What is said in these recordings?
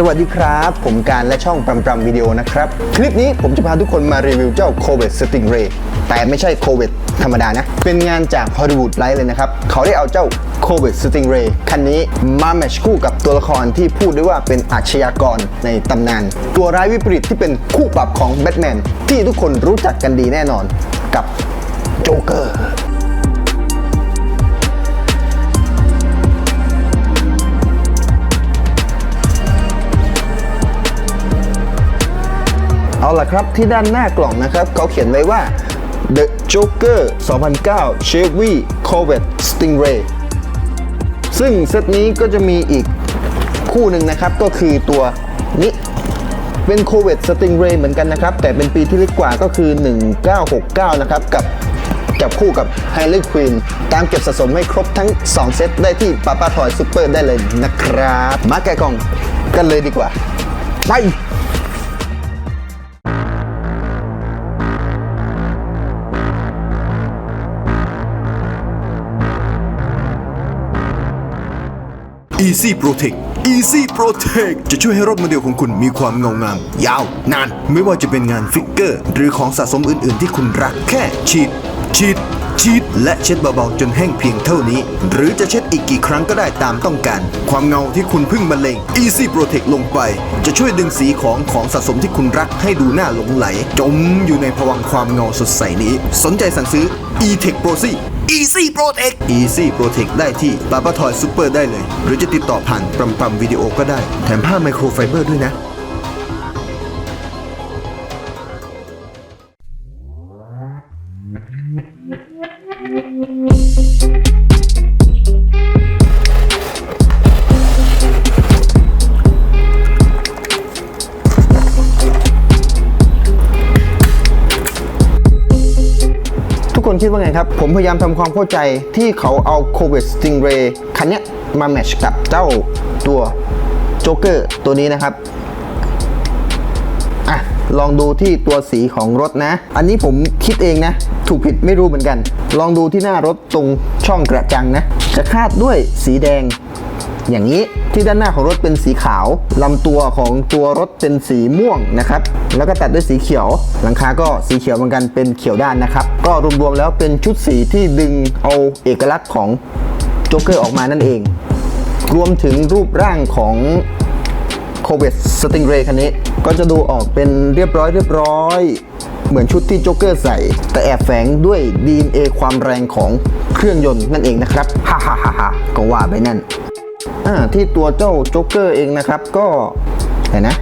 สวัสดีครับ ผมการและช่องปรำปรำวิดีโอนะครับ คลิปนี้ผมจะพาทุกคนมารีวิวเจ้า c o v i d Stingray แต่ไม่ใช่ c o v i d ธรรมดานะ เป็นงานจากฮอลลีวูดไลท์เลยนะครับ เขาได้เอาเจ้า c o v i d Stingray คันนี้มาแมชคู่กับตัวละครที่พูดได้ว่าเป็นอาชญากรในตำนาน ตัวร้ายวิปริตที่เป็นคู่ปรับของแบทแมนที่ทุกคนรู้จักกันดีแน่นอนกับโจ๊กเกอร์ ล่ะครับที่ด้านหน้ากล่องนะครับเขาเขียนไว้ว่า The Joker 2009 Chevy Corvette Stingray ซึ่งเซตนี้ก็จะมีอีกคู่หนึ่งนะครับ ก็คือตัวนี้เป็น Corvette Stingray เหมือนกันนะครับ แต่เป็นปีที่เล็กกว่าก็คือ 1969 นะครับ กับจับคู่กับ Harley Quinn ตามเก็บสะสมให้ครบทั้ง 2 เซตได้ที่ป้าป้าทอยซูเปอร์ได้เลยนะครับ มาแกะกล่องกันเลยดีกว่า ไป Easy Protect Easy Protect จะช่วยให้รถโมเดลของคุณมีความเงางาม ยาวนาน ไม่ว่าจะเป็นงานฟิกเกอร์ หรือของสะสมอื่น ๆ ที่คุณรักแค่ฉีดฉีดฉีดและเช็ดเบาๆจนแห้งเพียงเท่านี้ หรือจะเช็ดอีกกี่ครั้งก็ได้ตามต้องการ ความเงาที่คุณเพึ่งบรรเลง Easy Protect ลงไป จะช่วยดึงสีของของสะสมที่คุณรักให้ดูน่าหลงไหล จมอยู่ในภวังความเงาสดใสนี้ สนใจสั่งซื้อ E-Tech Pro C Easy Protect Easy Protect ได้ที่ปาปาทอยซูเปอร์ได้เลย หรือจะติดต่อผ่านปรำปรำวิดีโอก็ได้ แถมผ้าไมโครไฟเบอร์ด้วยนะทุ มคิดว่าไงครับ ผมพยายามทำความเข้าใจที่เขาเอา c o v i d Stingray คันนี้มาแมชกับเจ้าตัวโจ๊กเกอร์ตัวนี้นะครับอะลองดูที่ตัวสีของรถนะ อันนี้ผมคิดเองนะ ถูกผิดไม่รู้เหมือนกัน ลองดูที่หน้ารถตรงช่องกระจังนะ จะคาดด้วยสีแดง อย่างนี้ที่ด้านหน้าของรถเป็นสีขาวลำตัวของตัวรถเป็นสีม่วงนะครับแล้วก็ตัดด้วยสีเขียว หลังคาก็สีเขียวเหมือนกันเป็นเขียวด้านนะครับ ก็รวมๆแล้วเป็นชุดสีที่ดึงเอาเอกลักษณ์ของโจ๊กเกอร์ออกมานั่นเอง รวมถึงรูปร่างของโคเวตสติงเรย์คันนี้ ก็จะดูออกเป็นเรียบร้อยเรียบร้อย เหมือนชุดที่โจ๊กเกอร์ใส่ แต่แอบแฝงด้วย DNA ความแรงของเครื่องยนต์นั่นเองนะครับ ฮ่าฮ่าฮ่าฮ่าก็ว่าไปนั่น ที่ตัวเจ้าโจ๊กเกอร์เองนะครับ ก็เห็นนะ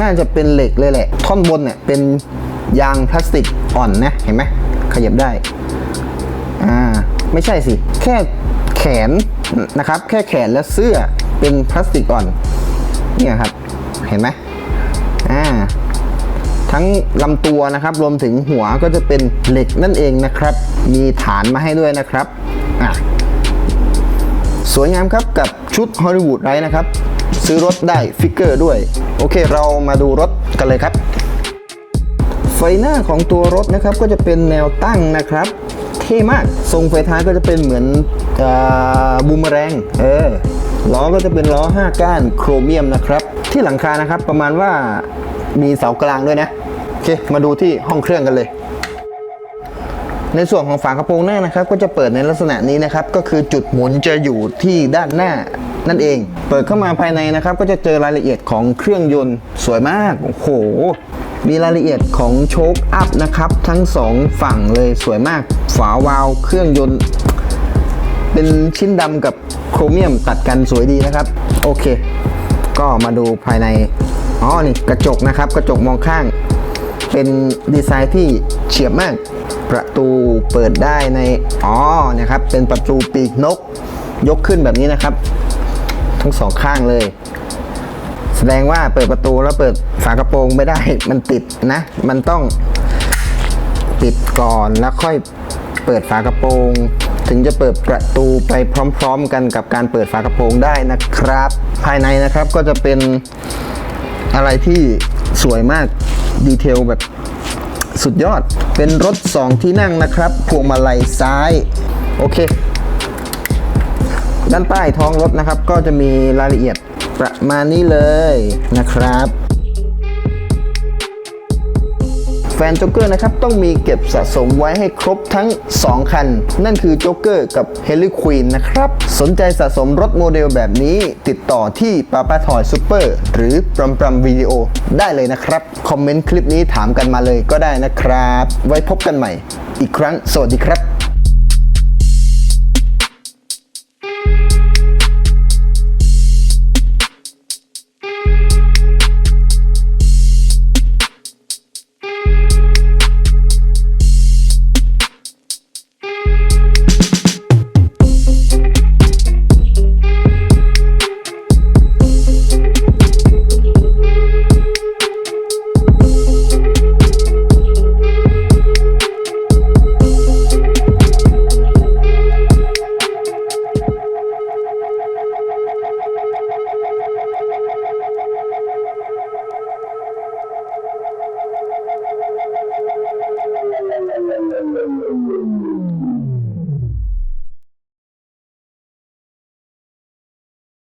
น่าจะเป็นเหล็กเลยแหละ ท่อนบนเนี่ยเป็นยางพลาสติกอ่อนนะเห็นไหมขยับได้อ่าไม่ใช่สิ แค่แขนนะครับ แค่แขนและเสื้อเป็นพลาสติกอ่อนเนี่ยครับเห็นไหมอ่าทั้งลำตัวนะครับ รวมถึงหัวก็จะเป็นเหล็กนั่นเองนะครับ มีฐานมาให้ด้วยนะครับอะ สวยงามครับกับชุดฮอลลีวูดไรนะครับ ซื้อรถได้ฟิกเกอร์ด้วย โอเคเรามาดูรถกันเลยครับ ไฟหน้าของตัวรถนะครับก็จะเป็นแนวตั้งนะครับ เท่มากทรงไฟท้ายก็จะเป็นเหมือนบูมแมรงเออล้อก็จะเป็นล้อ 5 ก้านโครเมียมนะครับ ที่หลังคานะครับประมาณว่ามีเสากลางด้วยนะ โอเค มาดูที่ห้องเครื่องกันเลย ในส่วนของฝากระโปรงหน้านะครับ ก็จะเปิดในลักษณะนี้นะครับ ก็คือจุดหมุนจะอยู่ที่ด้านหน้านั่นเอง เปิดเข้ามาภายในนะครับ ก็จะเจอรายละเอียดของเครื่องยนต์สวยมากโอ้โหมีรายละเอียดของโชคอัพนะครับ ทั้งสองฝั่งเลยสวยมาก ฝาวาลวเครื่องยนต์ เป็นชิ้นดำกับโครเมียมตัดกันสวยดีนะครับ โอเค ก็มาดูภายในอ๋อนี่กระจกนะครับ กระจกมองข้าง เป็นดีไซน์ที่เฉียบมาก ประตูเปิดได้ในอ๋อนะครับเป็นประตูปีกนก ยกขึ้นแบบนี้นะครับ ทั้งสองข้างเลย แสดงว่าเปิดประตูแล้วเปิดฝากระโปรงไม่ได้มันติดนะ มันต้องปิดก่อนแล้วค่อยเปิดฝากระโปรง ถึงจะเปิดประตูไปพร้อมๆ กันกับการเปิดฝากระโปรงได้นะครับ ภายในนะครับก็จะเป็นอะไรที่สวยมาก ดีเทลแบบสุดยอด เป็นรถ 2 ที่นั่งนะครับพวงมาลัยซ้าย โอเค ด้านใต้ท้องรถนะครับ ก็จะมีรายละเอียดประมาณนี้เลยนะครับ ฟนโจ๊กเกอร์นะครับต้องมีเก็บสะสมไว้ให้ครบทั้ง 2 คัน นั่นคือโจ๊กเกอร์กับเฮลิควีนนะครับ สนใจสะสมรถโมเดลแบบนี้ ติดต่อที่ปาปาทอยซูเปอร์หรือปรัมปรัมวิดีโอได้เลยนะครับ คอมเมนต์คลิปนี้ถามกันมาเลยก็ได้นะครับ ไว้พบกันใหม่ อีกครั้งสวัสดีครับ